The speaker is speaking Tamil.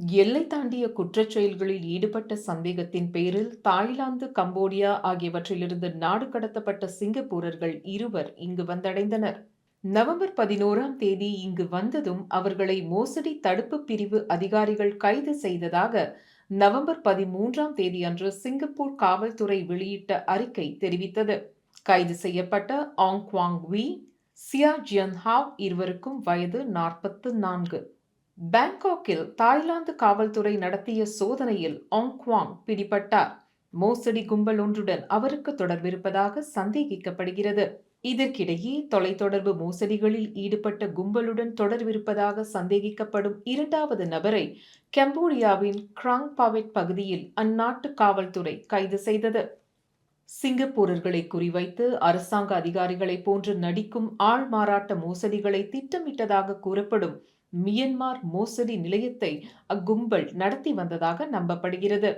எல்லை தாண்டிய குற்றச் செயல்களில் ஈடுபட்ட சந்தேகத்தின் பேரில் தாய்லாந்து, கம்போடியா ஆகியவற்றிலிருந்து நாடு கடத்தப்பட்ட சிங்கப்பூரர்கள் இருவர் இங்கு வந்தடைந்தனர். நவம்பர் பதினோராம் தேதி இங்கு வந்ததும் அவர்களை மோசடி தடுப்பு பிரிவு அதிகாரிகள் கைது செய்ததாக நவம்பர் பதிமூன்றாம் தேதியன்று சிங்கப்பூர் காவல்துறை வெளியிட்ட அறிக்கை தெரிவித்தது. கைது செய்யப்பட்ட Ang Kuang Wei, Chia Jian Hao இருவருக்கும் வயது நாற்பத்து நான்கு. பாங்காக்கில் தாய்லாந்து காவல்துறை நடத்திய சோதனையில் ஆங் குவாங் பிடிபட்டார். மோசடி கும்பல் ஒன்றுடன் அவருக்கு தொடர்பிருப்பதாக சந்தேகிக்கப்படுகிறது. இதற்கிடையே தொலைத்தொடர்பு மோசடிகளில் ஈடுபட்ட கும்பலுடன் தொடர்பிருப்பதாக சந்தேகிக்கப்படும் இரண்டாவது நபரை கம்போடியாவின் கிராங் பாவெட் பகுதியில் அந்நாட்டு காவல்துறை கைது செய்தது. சிங்கப்பூரர்களை குறிவைத்து அரசாங்க அதிகாரிகளைப் போன்று நடிக்கும் ஆள் மாறாட்ட மோசடிகளை திட்டமிட்டதாக கூறப்படும் மியன்மார் மோசடி நிலையத்தை அக்கும்பல் நடத்தி வந்ததாக நம்பப்படுகிறது.